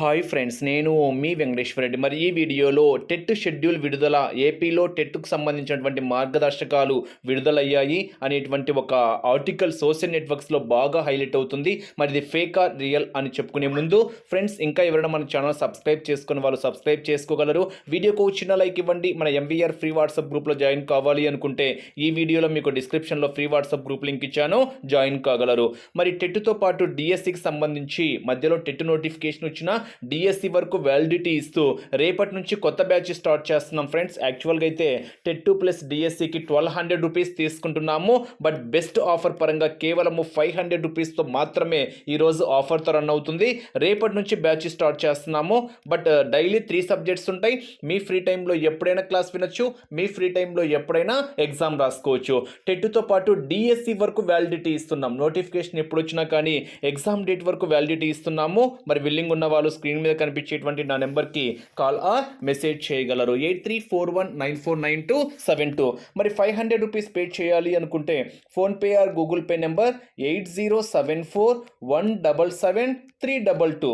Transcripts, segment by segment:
Hi friends నేను మీ వెంకటేశ్వర రెడ్డి. మరి ఈ వీడియోలో టెట్ షెడ్యూల్ విడుదల ఏపీలో టెట్కు సంబంధించినటువంటి మార్గదర్శకాలు విడుదలయ్యాయి అనేటువంటి ఒక ఆర్టికల్ సోషల్ నెట్వర్క్స్లో బాగా హైలైట్ అవుతుంది. మరి ఇది ఫేకా రియల్ అని చెప్పుకునే ముందు ఫ్రెండ్స్ ఇంకా ఎవరైనా మన ఛానల్ సబ్స్క్రైబ్ చేసుకుని వాళ్ళు సబ్స్క్రైబ్ చేసుకోగలరు. వీడియోకు చిన్న లైక్ ఇవ్వండి. మన ఎంవీఆర్ ఫ్రీ వాట్సాప్ గ్రూప్లో జాయిన్ కావాలి అనుకుంటే ఈ వీడియోలో మీకు డిస్క్రిప్షన్లో ఫ్రీ వాట్సాప్ గ్రూప్ లింక్ ఇచ్చాను. జాయిన్ కాగలరు. మరి టెట్తో పాటు డిఎస్సికి సంబంధించి మధ్యలో టెట్ నోటిఫికేషన్ వచ్చిన డిఎస్సి వరకు వ్యాలిడిటీ ఇస్తూ రేపటి నుంచి కొత్త బ్యాచ్ స్టార్ట్ చేస్తున్నాం ఫ్రెండ్స్ యాక్చువల్గా అయితే టెట్ ప్లస్ డిఎస్సికి ట్వెల్వ్ హండ్రెడ్ రూపీస్ తీసుకుంటున్నాము. బట్ బెస్ట్ ఆఫర్ పరంగా కేవలము ఫైవ్ హండ్రెడ్ రూపీస్తో మాత్రమే ఈరోజు ఆఫర్తో రన్ అవుతుంది. రేపటి నుంచి బ్యాచ్ స్టార్ట్ చేస్తున్నాము. బట్ డైలీ త్రీ సబ్జెక్ట్స్ ఉంటాయి. మీ ఫ్రీ టైంలో ఎప్పుడైనా క్లాస్ వినొచ్చు. మీ ఫ్రీ టైంలో ఎప్పుడైనా ఎగ్జామ్ రాసుకోవచ్చు. టెట్తో పాటు డిఎస్సి వరకు వ్యాలిడిటీ ఇస్తున్నాం. నోటిఫికేషన్ ఎప్పుడు వచ్చినా కానీ ఎగ్జామ్ డేట్ వరకు వ్యాలిడిటీ ఇస్తున్నాము. మరి విల్లింగ్ ఉన్న వాళ్ళు స్క్రీన్ మీద కనిపించేటువంటి నా నెంబర్కి కాల్ ఆ మెసేజ్ చేయగలరు. Eight three four one nine four nine two seven two. మరి ఫైవ్ హండ్రెడ్ రూపీస్ పే చేయాలి అనుకుంటే PhonePe or Google Pay number eight zero seven four one double seven three double two.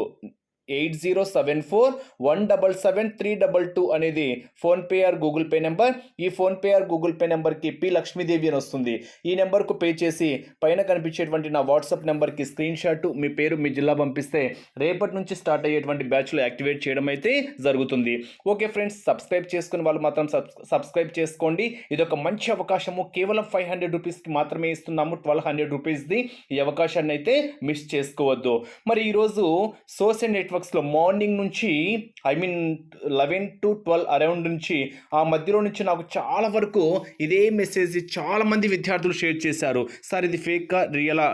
Eight zero seven four one double seven three double two అనేది PhonePe or Google Pay number. ఈ PhonePe or Google Pay నెంబర్కి P Lakshmidevi అని వస్తుంది. ఈ నెంబర్కు pay చేసి పైన కనిపించేటువంటి నా వాట్సాప్ నెంబర్కి స్క్రీన్ షాట్ మీ పేరు మీ జిల్లా పంపిస్తే రేపటి నుంచి స్టార్ట్ అయ్యేటువంటి బ్యాచ్లో యాక్టివేట్ చేయడం అయితే జరుగుతుంది. ఓకే ఫ్రెండ్స్ సబ్స్క్రైబ్ చేసుకుని వాళ్ళు మాత్రం సబ్ సబ్స్క్రైబ్ చేసుకోండి. ఇది ఒక మంచి అవకాశము. కేవలం ఫైవ్ హండ్రెడ్ రూపీస్కి మాత్రమే ఇస్తున్నాము. ట్వెల్వ్ హండ్రెడ్ రూపీస్ది ఈ అవకాశాన్ని అయితే మిస్ చేసుకోవద్దు. మరి ఈరోజు సోషల్ నెట్వర్క్ నెట్వర్క్స్లో మార్నింగ్ నుంచి I mean eleven to twelve around నుంచి ఆ మధ్యలో నుంచి నాకు చాలా వరకు ఇదే మెసేజ్ చాలా మంది విద్యార్థులు షేర్ చేశారు. సార్ ఇది ఫేక్ రియలా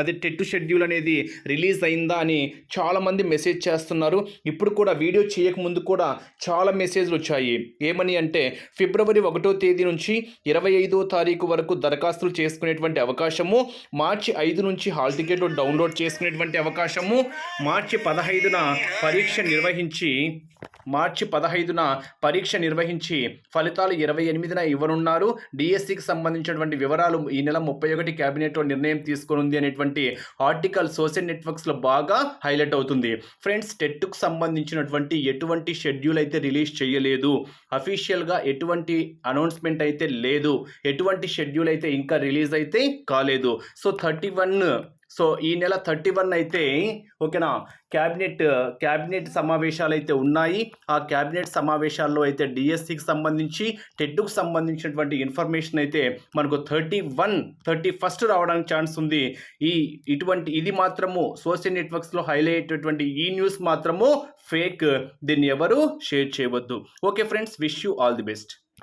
అదే టెట్ షెడ్యూల్ అనేది రిలీజ్ అయిందా అని చాలామంది మెసేజ్ చేస్తున్నారు. ఇప్పుడు కూడా వీడియో చేయకముందు కూడా చాలా మెసేజ్లు వచ్చాయి. ఏమని అంటే ఫిబ్రవరి ఒకటో తేదీ నుంచి ఇరవై ఐదో తారీఖు వరకు దరఖాస్తులు చేసుకునేటువంటి అవకాశము మార్చి ఐదు నుంచి హాల్ టికెట్ డౌన్లోడ్ చేసుకునేటువంటి అవకాశము మార్చి పదహైదున పరీక్ష నిర్వహించి మార్చి పదహైదున పరీక్ష నిర్వహించి ఫలితాలు ఇరవై ఎనిమిదిన ఇవ్వనున్నారు. డిఎస్సికి సంబంధించినటువంటి వివరాలు ఈ నెల ముప్పై ఒకటి క్యాబినెట్లో నిర్ణయం తీసుకునుంది అనేటువంటి ఆర్టికల్ సోషల్ నెట్వర్క్స్లో బాగా హైలైట్ అవుతుంది. ఫ్రెండ్స్ టెట్కు సంబంధించినటువంటి ఎటువంటి షెడ్యూల్ అయితే రిలీజ్ చేయలేదు అఫీషియల్గా ఎటువంటి అనౌన్స్మెంట్ అయితే లేదు ఎటువంటి షెడ్యూల్ అయితే ఇంకా రిలీజ్ అయితే కాలేదు. సో థర్టీ వన్ సో ఈ నెల థర్టీ వన్ అయితే ఓకేనా? క్యాబినెట్ క్యాబినెట్ సమావేశాలు అయితే ఉన్నాయి. ఆ క్యాబినెట్ సమావేశాల్లో అయితే డిఎస్సికి సంబంధించి టెట్కు సంబంధించినటువంటి ఇన్ఫర్మేషన్ అయితే మనకు థర్టీ వన్ థర్టీ ఫస్ట్ రావడానికి ఛాన్స్ ఉంది. ఈ ఇటువంటి ఇది మాత్రము సోషల్ నెట్వర్క్స్లో హైలైట్ అయ్యేటటువంటి ఈ న్యూస్ మాత్రము ఫేక్. దీన్ని ఎవరు షేర్ చేయవద్దు. Okay friends wish you all the best.